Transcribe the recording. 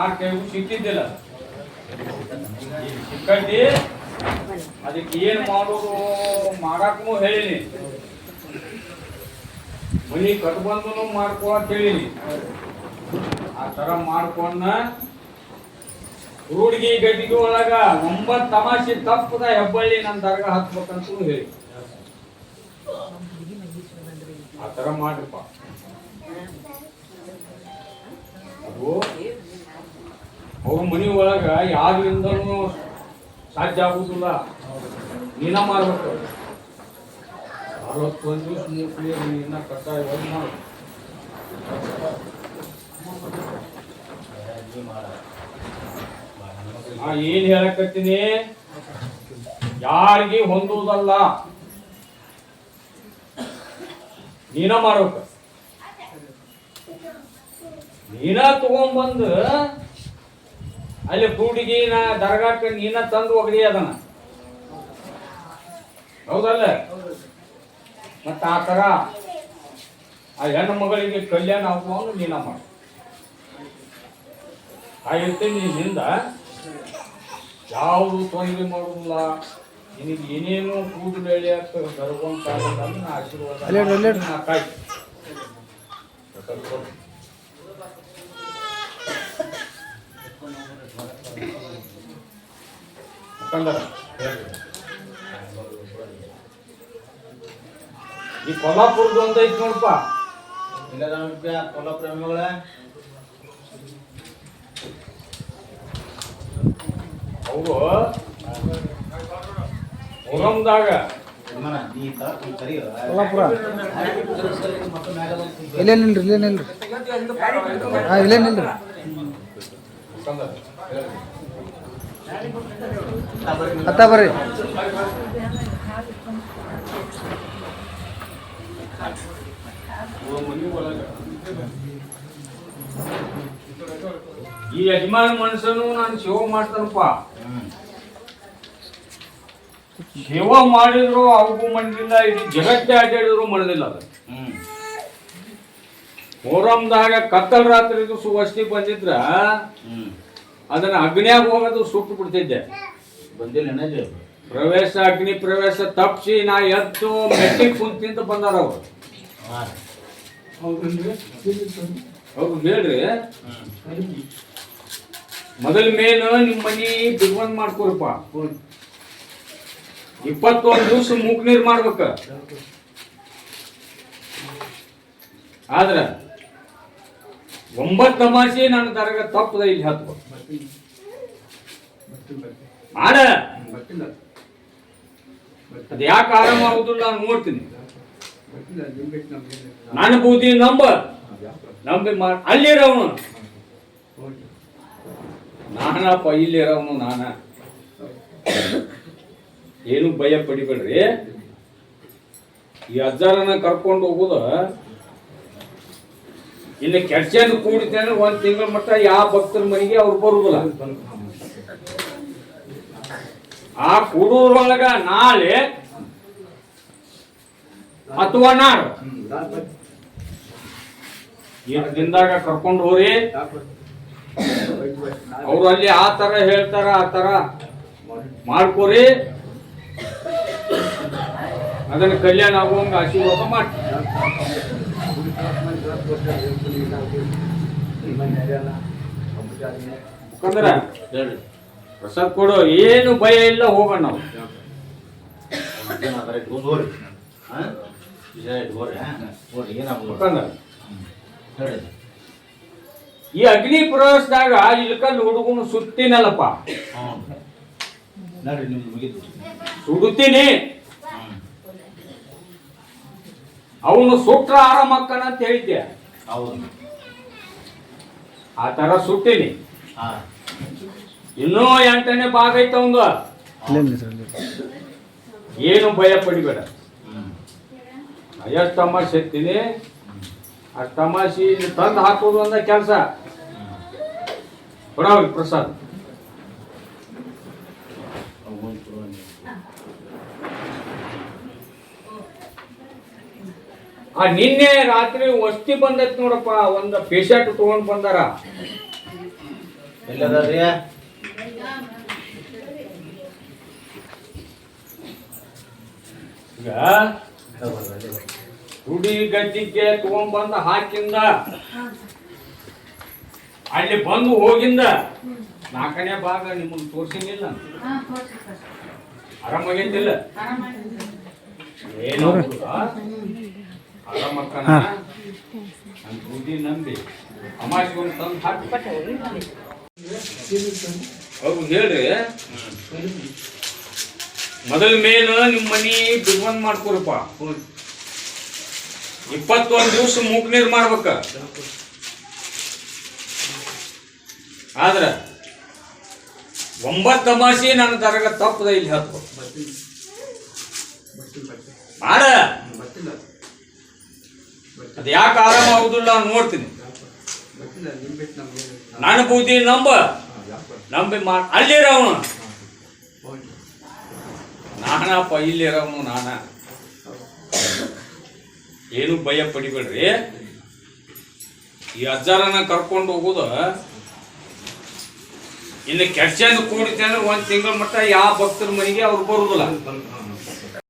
ಯಾರ ಕೈಗೂ ಸಿಕ್ಕಿದ್ದಿಲ್ಲ. ಸಿಕ್ಕೈತಿ ಅದಕ್ಕೆ ಏನ್ ಮಾಡೋದು ಮಾಡಕ್ಕೂ ಹೇಳಿನಿ. ಮನಿ ಕಟ್ಬಂದು ಮಾಡ್ಕೋ ಅಂತ ಹೇಳಿನಿ. ಆ ತರ ಮಾಡ್ಕೊಂಡ ರೂಢಿಗೆ ಗಡ್ಡಿಗೆ ಒಳಗ ಒಂಬತ್ ತಮಾಷೆ ತಪ್ಪದ ಹೆಬ್ಬಳ್ಳಿ ನನ್ನ ದರ್ಗ ಹತ್ಬೇಕಂತ ಹೇಳಿ. ಆ ತರ ಮಾಡ್ರಪ್ಪ. ಅವ್ರ ಮನೆ ಒಳಗೆ ಯಾರಿಂದನೂ ಸಾಧ್ಯ ಆಗುದಿಲ್ಲ. ನೀನ ಮಾಡ್ಬೇಕು. ಅರವತ್ತೊಂದು ದಿವಸ ಮೂರ್ತಿ ನೀನ ಕಟ್ಟಾಯ ಮಾಡು. ನಾ ಏನು ಹೇಳಕತ್ತೀನಿ? ಯಾರಿಗೆ ಹೊಂದುವುದಲ್ಲ. ನೀನ ಮಾಡ್ಬೇಕು. ನೀನ ತಗೊಂಡ್ಬಂದು ಅಲ್ಲಿ ಕೂಡಿಗೆ ನಾ ದರ್ಗಾಕ್ಕೆ ನೀನ ತಂದು ಒಗಡಿ ಅದನ್ನ. ಹೌದಲ್ಲ? ಮತ್ತ ಆ ತರ ಆ ಹೆಣ್ಣು ಮಗಳಿಗೆ ಕಲ್ಯಾಣ ಆಗುವನು ನೀನ ಮಾಡು. ಆ ಇರ್ತೀನಿ ನಿಂದ ಯಾವುದು ತೊಂದರೆ ಮಾಡುವುದಿಲ್ಲ ನಿನಗೆ ಏನೇನು ಕೂದಲು ಬೇಳೆ ಆಗ್ತದೆ ನಾ ಆಶೀರ್ವಾದ ಈ ಕೊಲ್ಲಾಪುರದ ಒಂದ್ ಐತಿ ನೋಡಪ್ಪ. ಇಲ್ಲ ಕೊಲ್ಲಾಪುರ ಅವರು ಹೊರಂದಾಗ ಯಜಮಾನ, ನೀ ತ- ನೀ ಕೊಲ್ಲಾಪುರ. ಇಲ್ಲೇ ನಿಲ್ರಿ ಇಲ್ಲೇ ನಿಲ್ರಿ. ಹಾ ಇಲ್ಲೇ ನಿಲ್ರಿ ಮುಖಂಡರ, ಹೇಳ್ರಿ. ತಾ ಬರ್ರಿ ನೀವು. ಅತ್ತ ಬರ್ರಿ ಈ ಯಜಮಾನ ಮನುಷ್ಯನು ನಾನು ಸೇವೆ ಮಾಡ್ತಾನಪ್ಪ. ಸೇವೆ ಮಾಡಿದ್ರು ಅವಗೂ ಇದು ಇಡೀ ಜಗತ್ತೇ ಅಡ್ಡಾಡಿದ್ರು ಮಾಡಲಿಲ್ಲ ಅದು. ಮೊಹರಂದಾಗ ಕತ್ತಲ್ ರಾತ್ರಿ ಸುವಸ್ತಿ ಬಂದಿದ್ರ. ಅದನ್ನ ಅಗ್ನಿಯಾಗ ಹೋಗೋದು ಸುಟ್ಟು ಬಿಡ್ತಿದ್ದೆ. ಬಂದಿಲ್ಲ? ಪ್ರವೇಶ ಅಗ್ನಿ ಪ್ರವೇಶ ತಪ್ಪಿಸಿ ನಾ ಎದ್ದು ಮೆಟ್ಟಿ ಕುಂತಿಂತ ಬಂದಾರ ಅವರು. ಹೌದು ಅವ್ರು ಹೇಳ್ರಿ. ಮೊದಲ ಮೇಲೆ ನಿಮ್ಮ ಮನಿ ಬಿಗ್ಬಂದ್ ಮಾಡ್ಕೊರಪ್ಪ. ಇಪ್ಪತ್ತೊಂದು ದಿವಸ ಮೂಕ್ ನೀರು ಮಾಡ್ಬೇಕ. ಆದ್ರ ಒಂಬತ್ತು ತಮಾಷೆ ನನ್ನ ದರಗ ತಪ್ಪದ ಇಲ್ಲಿ ಹತ್ತು ಮಾಡ. ಅದು ಯಾಕೆ ಆರಾಮ ಆಗುದಿಲ್ಲ ನಾನು ನೋಡ್ತೀನಿ. ನನ್ನ ಬೂದಿ ನಂಬ. ನಂಬಿ ಮಾಡ ಅಲ್ಲಿರವನು. ನಾನಪ್ಪ ಇಲ್ಲಿರವನು ನಾನ. ಏನು ಭಯ ಪಡಿಬೇಡ್ರಿ. ಈ ಅಜ್ಜಾರನ್ನ ಕರ್ಕೊಂಡು ಹೋಗುದ. ಇಲ್ಲಿ ಕೆಡ್ಸೆಯನ್ನು ಕೂಡಿತೇನೆ ಒಂದು ತಿಂಗಳ ಮಟ್ಟ ಯಾವ ಭಕ್ತರ ಮನೆಗೆ ಅವ್ರು ಬರುದಿಲ್ಲ. ಆ ಕೂಡೂರೊಳಗ ನಾಳೆ ಅಥವಾ ನಾಳೆ ಎಷ್ಟು ದಿನದಾಗ ಕರ್ಕೊಂಡು ಹೋರಿ. ಅವ್ರು ಅಲ್ಲಿ ಆ ತರ ಹೇಳ್ತಾರ, ಆ ತರ ಮಾಡ್ಕೋರಿ. ಅದನ್ನ ಕಲ್ಯಾಣ ಆಗುವಂಗ ಆಶೀರ್ವಾದ ಮಾಡಿ ಮುಖಂದರ ಹೇಳ್ರಿ. ಪ್ರಸಾದ್ ಕೊಡು ಏನು ಭಯ ಇಲ್ಲ ಹೋಗೋಣ ನಾವು. ಈ ಅಗ್ನಿ ಪ್ರವೇಶದಾಗ ಇಲ್ಕಂದ್ ಹುಡುಗನು ಸುತ್ತಿನಲ್ಲಪ್ಪ. ಸುಡುತ್ತೀನಿ. ಅವನು ಸುಟ್ರ ಆರಾಮಕ್ಕನ ಅಂತ ಹೇಳಿದ್ದೆ. ಆ ತರ ಸುಟ್ಟಿನಿ. ಇನ್ನೂ ಎಂಟನೇ ಭಾಗ ಐತ ಒಂದು ಏನು ಭಯ ಪಡಿಬೇಡ. ಎಷ್ಟು ತಮಾಷೆ ಎತ್ತೀನಿ ಅಷ್ಟು ತಮಾಷೆ ತಂದು ಹಾಕೋದು ಅಂದ ಕೆಲಸ. ಹ್ಮ್. ಕೊಡವ್ರಿ ಪ್ರಸಾದ್. ಆ ನಿನ್ನೆ ರಾತ್ರಿ ವಸ್ತಿ ಬಂದೈತಿ ನೋಡಪ್ಪ, ಒಂದು ಪೇಷಂಟ್ ತಗೊಂಡ್ ಬಂದಾರ. ಎಲ್ಲದಾರ್ರಿ? ಈಗ ಹುಡಿ ಗದ್ದಿಗೆ ತಗೊಂಡ್ಬಂದ ಹಾಕಿಂದ ಅಲ್ಲಿ ಬಂದು ಹೋಗಿಂದ ನಾಲ್ಕನೇ ಭಾಗ ನಿಮ್ಮನ್ನು ತೋರಿಸಿಲ್ಲ ಆರಾಮಾಗೈತಿಲ್ಲ ಏನೋ ಆರಾಮಕ್ಕನ ನನ್ನ ಬುದ್ಧಿ ನಂಬಿ. ಅಮಾಸ್ಕೊಂಡು ತಂದು ಹಾಕಿ. ಹೌದು ಹೇಳ್ರಿ ಮೊದಲ ಮೇನ್ ನಿಮ್ಮ ಮನಿ ಬಿರ್ಬಂದ್ ಮಾಡ್ಕೊರಪ್ಪ. ಇಪ್ಪತ್ತೊಂದು ದಿವಸ ಮೂಕ್ ನೀರ್ ಮಾಡ್ಬೇಕ ಆದ್ರ ಒಂಬತ್ತು ಮಾಸಿ ನನ್ನ ತರಗ ತಪ್ಪದ ಇಲ್ಲಿ ಹತ್ತು ಮಾಡ. ಅದು ಯಾಕೆ ಆರಾಮ ಆಗುದಿಲ್ಲ ನಾನು ನೋಡ್ತೀನಿ. ನಾನು ಬೂದಿ ನಂಬ. ನಂಬಿ ಮಾಡ ಅಲ್ಲಿರವನು ನಾನಪ್ಪ ಇಲ್ಲಿರವನು ನಾನ. ಏನು ಭಯ ಪಡಿಬೇಡ್ರಿ. ಈ ಅಜ್ಜಾರನ ಕರ್ಕೊಂಡು ಹೋಗುದ. ಇನ್ನು ಕೆಡ್ಸಂದು ಕೂಡಿತೆ ಅಂದ್ರೆ ಒಂದು ತಿಂಗಳ ಮಟ್ಟ ಯಾವ ಭಕ್ತರ ಮನೆಗೆ ಅವ್ರು ಬರುದಿಲ್ಲ.